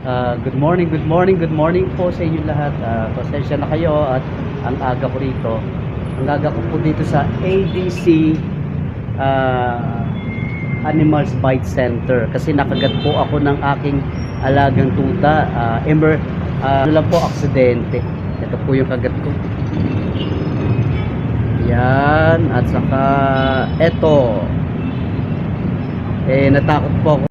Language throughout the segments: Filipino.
Ah, good morning, good morning, good morning po sa inyo lahat. Ah, pasensya na kayo at ang aga ko rito. Ang aga ko po dito sa ADC ah, Animals Bite Center kasi nakagat po ako ng aking alagang tuta. Ah, emer, ano lang po, aksidente. Ito po yung kagat ko. Yan, at saka eto. Eh, natakot po ako.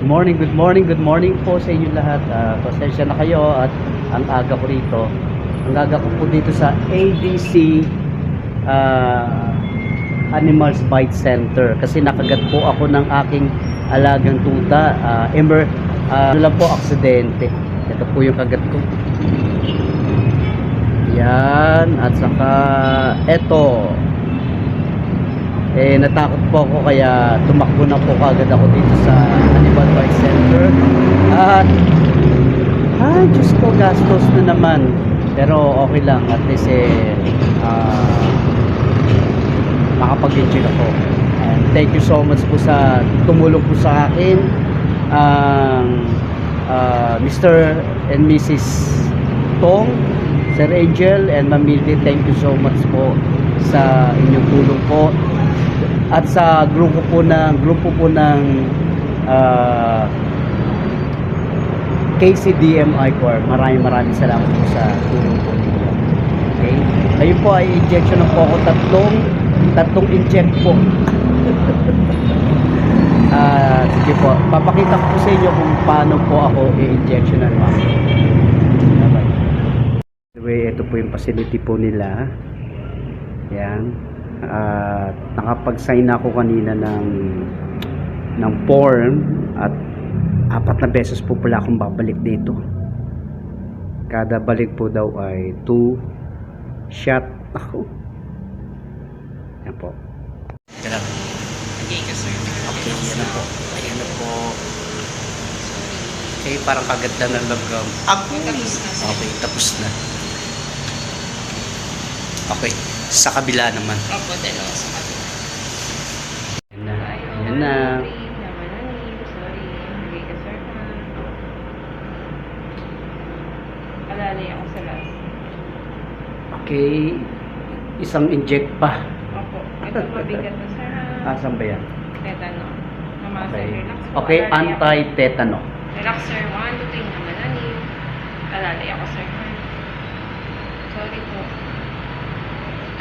Good morning, good morning, good morning po sa inyo lahat. Ah, pasensya na kayo at ang aga ko rito. Ang aga ko po dito sa ADC ah, Animals Bite Center kasi nakagat po ako ng aking alagang tuta. Ah, emer, ah, ano lang po, aksidente. Ito po yung kagat ko. Yan, at saka eto eh natakot po ako kaya tumakbo na po kagad ako dito sa Animal Bite Center at ay Diyos ko gastos na naman pero okay lang at least eh ah, makapag-enjoy ako and thank you so much po sa tumulong po sa akin ang ah, Mr. and Mrs. Tong Sir Angel and Ma'am Mildy thank you so much po sa inyong tulong po at sa grupo po ng grupo po ng ah, KCDMI Corps. Maraming maraming salamat po sa tulong po ninyo. Okay? Ngayon po ay injection ng po ako tatlong tatlong inject po. Ah, sige po. Papakita ko sa inyo kung paano po ako i-injectionan ma'am. Bye-bye. Anyway, ito po yung facility po nila. Yan. At nakapag-sign ako kanina ng ng form apat na beses po pala akong babalik dito. Kada balik po daw ay 2 shot ako. Yan po. Okay yan na po. Ayan na po. Okay, parang kagad lang ng lagam. Ako. Okay, tapos na. Okay, sa kabila naman. Opo, dalawa sa kabila. Yan na. Yan na. Sorry, hindi ka, sir. Alali ako sa last. Okay, isang inject pa. Opo. Ito mabigat na, sir. ha? Asan ba yan? Tetano. Namasa, Okay. relax po. Okay, anti-tetano. Relax, sir. One, two, three naman. Ani. Alali ako, sir. Sorry po.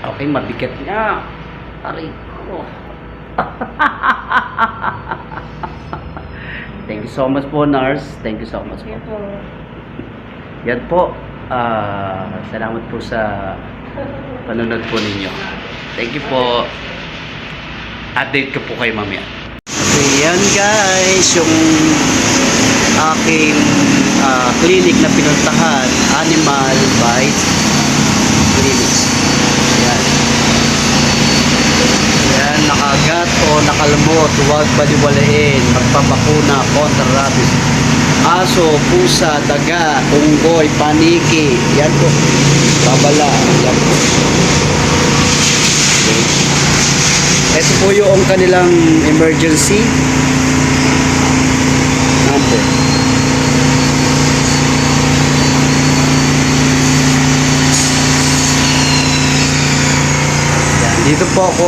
Okay, mabigat nga. Aray ko. Thank you so much po, nurse. Thank you so much po. Sige po. Yan po. Ah, salamat po sa panonood po ninyo. Thank you po. Update ko po kayo mamaya. Okay, yan guys, yung aking ah, clinic na pinuntahan, Animal Bite Clinic. Yan. Yan, nakagat o nakalmot, huwag baliwalain, magpapakuna kontra rabies. Aso, pusa, daga, unggoy, paniki, yan po. Babala, yan po. Okay. Ito po yung kanilang emergency. Yan, dito po ako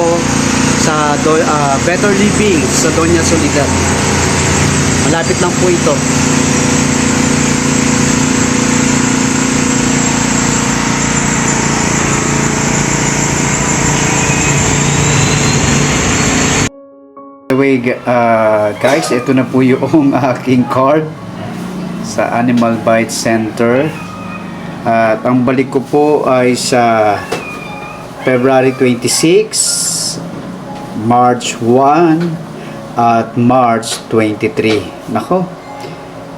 sa Do, ah, Better Living sa Doña Soledad. Malapit lang po ito. way, uh, guys, ito na po yung aking card sa Animal Bite Center. At ang balik ko po ay sa February 26, March 1, at March 23. Nako,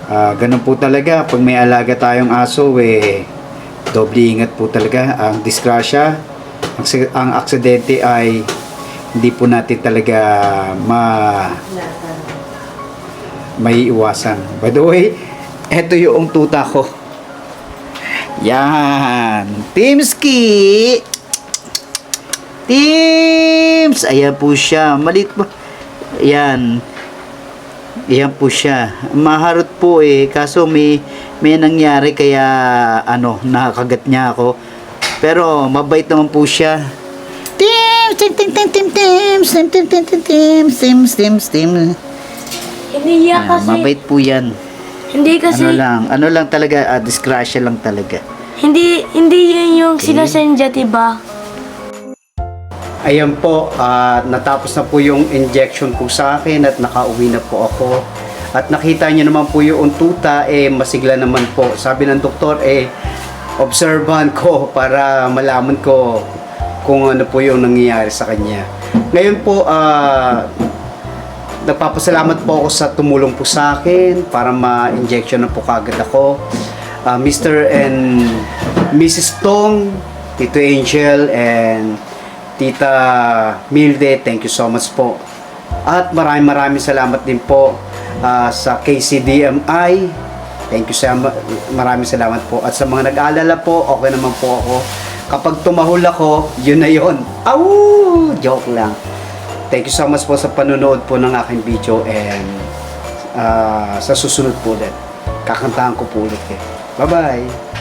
ah ganun po talaga. Pag may alaga tayong aso, eh, doble ingat po talaga. Ang disgrasya, ang, ang aksidente ay hindi po natin talaga ma may iwasan. By the way, eto yung tuta ko. Yan. Teamski! Teams! Ayan po siya. Malit po. Ayan. Ayan po siya. Maharot po eh. Kaso may, may nangyari kaya ano, nakakagat niya ako. Pero mabait naman po siya. Teams! Team, team, team, team, teams! Team, team, team, team, teams! Teams, teams, teams. Hindi kasi, mabait po yan. hindi kasi, Ano lang, ano lang talaga, ah, disgrasya lang talaga. hindi, hindi yan yung Okay. sinasendya, diba? Ayan po, at natapos na po yung injection po sa akin at nakauwi na po ako. At nakita niyo naman po yung tuta, eh masigla naman po. Sabi ng doktor, eh observan ko para malaman ko kung ano po yung nangyayari sa kanya. Ngayon po, ah nagpapasalamat po ako sa tumulong po sa akin para ma-injection na po kagad ako. Ah, Mr. and Mrs. Tong, Tito Angel, and Tita Milde, thank you so much po. At maraming maraming salamat din po ah, sa KCDMI. Thank you sa maraming salamat po. At sa mga nag-aalala po, okay naman po ako. Kapag tumahol ako, yun na yun. Awoo! Joke lang. Thank you so much po sa panonood po ng aking video and ah, sa susunod po ulit. Kakantahan ko po ulit eh. Bye-bye!